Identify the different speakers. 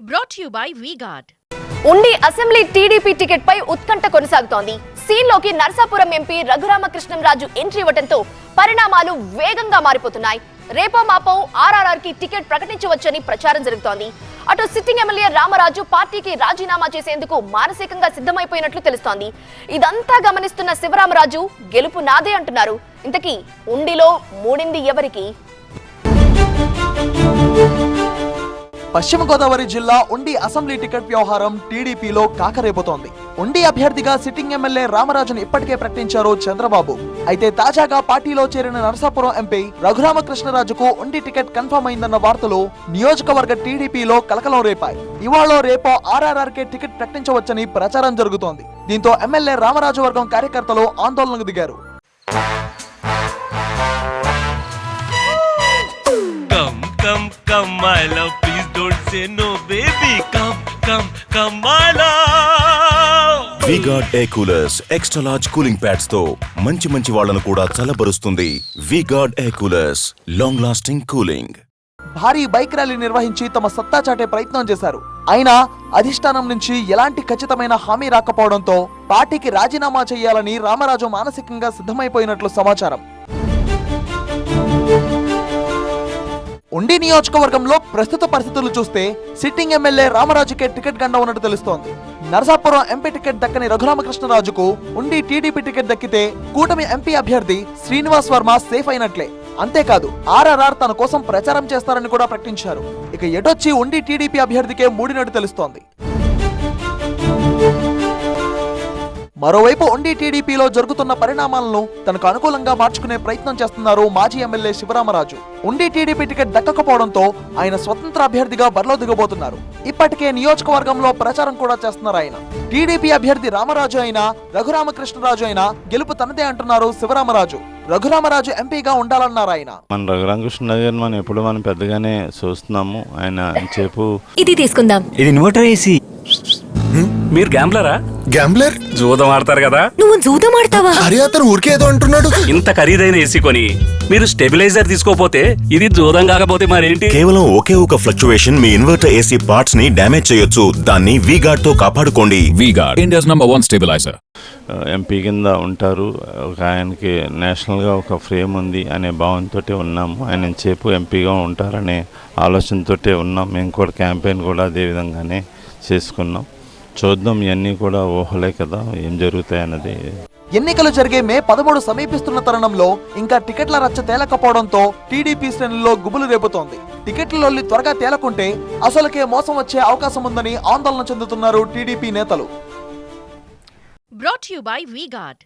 Speaker 1: Brought you by V-Guard
Speaker 2: ఉండి assembly TDP ticket పై ఉత్కంఠ కొనసాగుతోంది. సీన్లోకి నర్సాపురం ఎంపీ రఘురామకృష్ణంరాజు ఎంట్రీ ఇవ్వడంతో పరిణామాలు వేగంగా మారిపోతున్నాయి. రేపో మాపో ఆర్ఆర్ఆర్కి టికెట్ ప్రకటించవచ్చని ప్రచారం జరుగుతోంది. అటు సిట్టింగ్ ఎమ్మెల్యే రామరాజు పార్టీకి రాజీనామా చేసేందుకు మానసికంగా సిద్ధమైపోయినట్లు తెలుస్తోంది. ఇదంతా గమనిస్తున్న శివరామరాజు గెలుపు నాదే అంటున్నారు. ఇంతకీ ఉండిలో మూడింది ఎవరికి?
Speaker 3: పశ్చిమ గోదావరి జిల్లా ఉండి అసెంబ్లీ టికెట్ వ్యవహారం టీడీపీలో కాకరేపుతోంది. ఉండి అభ్యర్థిగా సిట్టింగ్ ఎమ్మెల్యే రామరాజును ఇప్పటికే ప్రకటించారు చంద్రబాబు. అయితే తాజాగా పార్టీలో చేరిన నరసాపురం ఎంపీ రఘురామకృష్ణరాజుకు ఉండి టికెట్ కన్ఫర్మ్ అయిందన్న వార్తలు నియోజకవర్గ టీడీపీలో కలకలం రేపాయి. ఇవాళ రేపో ఆర్ఆర్ఆర్కే టికెట్ ప్రకటించవచ్చని ప్రచారం జరుగుతోంది. దీంతో ఎమ్మెల్యే రామరాజు వర్గం కార్యకర్తలు ఆందోళనకు దిగారు.
Speaker 4: Come, come, come, love. Don't say no, baby. Come, come, come, my love.
Speaker 5: VGuard air coolers extra large cooling ప్యాడ్స్తో మంచి మంచి వాళ్ళను కూడా చల్లబరుస్తుంది VGuard air coolers long lasting cooling
Speaker 3: భారీ బైక్ ర్యాలీ నిర్వహించి తమ సత్తా చాటే ప్రయత్నం చేశారు అయినా అధిష్టానం నుంచి ఎలాంటి ఖచ్చితమైన హామీ రాకపోవడంతో పార్టీకి రాజీనామా చేయాలని రామరాజు మానసికంగా సిద్ధమైపోయినట్లు సమాచారం ఉండి నియోజకవర్గంలో ప్రస్తుత పరిస్థితులు చూస్తే సిట్టింగ్ ఎమ్మెల్యే రామరాజుకే టికెట్ గండ ఉన్నట్టు తెలుస్తోంది. నరసాపురం ఎంపీ టికెట్ దక్కని రఘురామకృష్ణరాజుకు ఉండి టీడీపీ టికెట్ దక్కితే కూటమి ఎంపీ అభ్యర్థి శ్రీనివాస్ వర్మ సేఫ్ అయినట్లే. అంతేకాదు ఆర్ఆర్ఆర్ తన కోసం ప్రచారం చేస్తారని కూడా ప్రకటించారు. ఇక ఎటొచ్చి ఉండి టీడీపీ అభ్యర్థికే మూడినట్టు తెలుస్తోంది. మరోవైపు ఉండి టీడీపీలో జరుగుతున్న పరిణామాలను తనకు అనుకూలంగా మార్చుకునే ప్రయత్నం చేస్తున్నారు మాజీ ఎమ్మెల్యే శివరామరాజు. ఉండి టీడీపీ టికెట్ దక్కకపోవడంతో ఆయన స్వతంత్ర అభ్యర్థిగా బరిలో దిగబోతున్నారు. ఇప్పటికే నియోజకవర్గంలో ప్రచారం కూడా చేస్తున్నారు ఆయన. టీడీపీ అభ్యర్థి రామరాజు అయినా రఘురామకృష్ణరాజు అయినా గెలుపు తనదే అంటున్నారు శివరామరాజు. రఘురామరాజు ఎంపీగా ఉండాలన్నారు ఆయన.
Speaker 6: మన రఘురామకృష్ణ గారిని మనం ఎప్పుడు మనం పెద్దగానే చూస్తున్నాము. ఆయన చెప్పు.
Speaker 7: ఇది తీసుకుందాం.
Speaker 8: ఇది ఇన్వర్టర్ ఏసీ మీరు గ్యాంబ్లరా?
Speaker 9: గ్యాంబ్లర్?
Speaker 8: జూదం ఆడతారు కదా.
Speaker 7: నువ్వు జూదం ఆడతావా?
Speaker 9: అరే అతను ఊరికే ఏదో అంటున్నాడు.
Speaker 8: ఇంత ఖరీదైన ఏసీ కొని మీరు స్టెబిలైజర్ తీసుకోపోతే ఇది జూదం కాకపోతే మరేంటి?
Speaker 5: కేవలం ఒకే ఒక ఫ్లక్చువేషన్ మీ ఇన్వర్టర్ ఏసీ పార్ట్స్ని డ్యామేజ్ చేయొచ్చు. దాన్ని వీగార్డ్తో కాపాడుకోండి.
Speaker 10: VGuard, India's number one stabilizer.
Speaker 6: MP కింద ఉంటారు. ఒక ఆయనకి నేషనల్గా ఒక ఫ్రేమ్ ఉంది అనే భావంతో ఉన్నాము ఆయన చేపు ఎంపీగా ఉంటారనే ఆలోచనతోటే ఉన్నాం. మేము కూడా క్యాంపెయిన్ కూడా అదే విధంగానే చేసుకున్నాం. చూద్దాం ఇవన్నీ కూడా ఊహలే కదా ఏం జరుగుతాయన్నది.
Speaker 3: ఎన్నికలు జరిగే మే పదమూడు సమీపిస్తున్న తరుణంలో ఇంకా టికెట్ల రచ్చ తేలకపోవడంతో టీడీపీ శ్రేణుల్లో గుబులు రేపుతోంది. టికెట్ల త్వరగా తేలకుంటే అసలుకే మోసం వచ్చే అవకాశం ఉందని ఆందోళన చెందుతున్నారు టీడీపీ నేతలు.
Speaker 1: By VGuard.